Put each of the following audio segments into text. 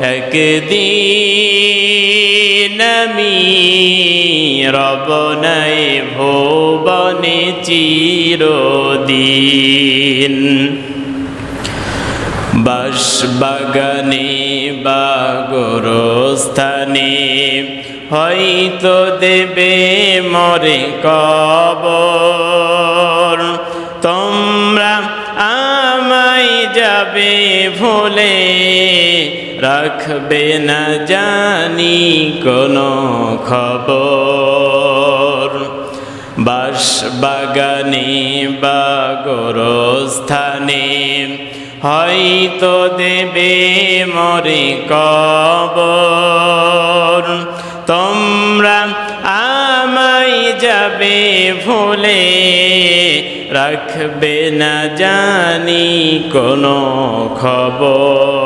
একদিন আমি রব নাই ভুবনে চিরদিন। বাস বাগানে বা গোরস্থানে হয়তো দেবে মরে কবর। তোমরা আমায় যাবে ভুলে রাখবে না জানি কোনো খবর। বাস বাগানে বা গোরস্থানে হয়তো দেবে মরে কবর। তোমরা আমায় যাবে ভুলে রাখবে না জানি কোনো খবর।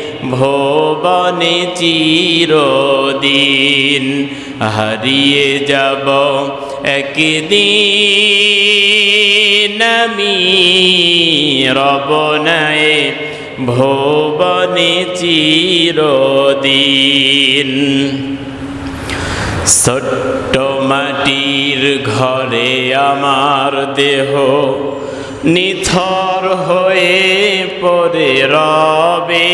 ভুবনে চিরদিন হারিয়ে যাব একদিন আমি রব নাই ভুবনে চিরদিন। ছোট্ট মাটির ঘরে আমার দেহ নিথর হয়ে পড়ে রবে।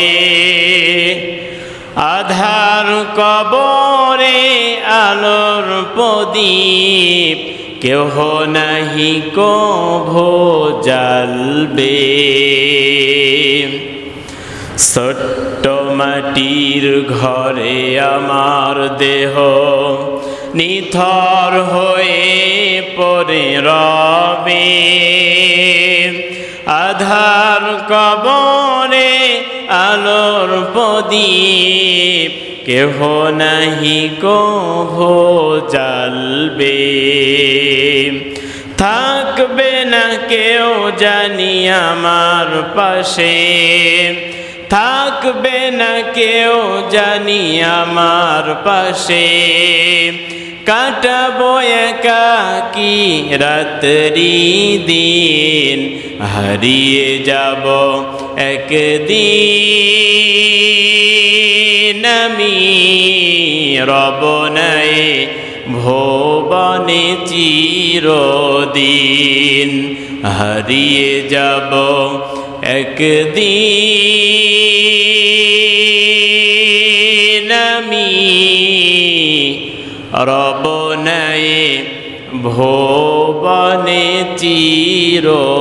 আধার কবরে আলোর প্রদীপ, কেহ নাহি কভো জ্বালবে। ছোট্ট মাটির ঘরে আমার দেহ নিথর হয়ে পরে রবে। আধার কবরে আলোর প্রদীপ, কেহ নাহি কভো জ্বালবে। থাকবে না কেউ জানি আমার পাশে। থাকবে না কেউ জানি আমার পাশে। কাটাবো একাকি রাত্রি দিন? হারিয়ে যাব একদিন। আমি রব নাই, ভুবনে চিরদিন। হারিয়ে যাব একদিন আমি রব নাই ভোবনে চিরদিন।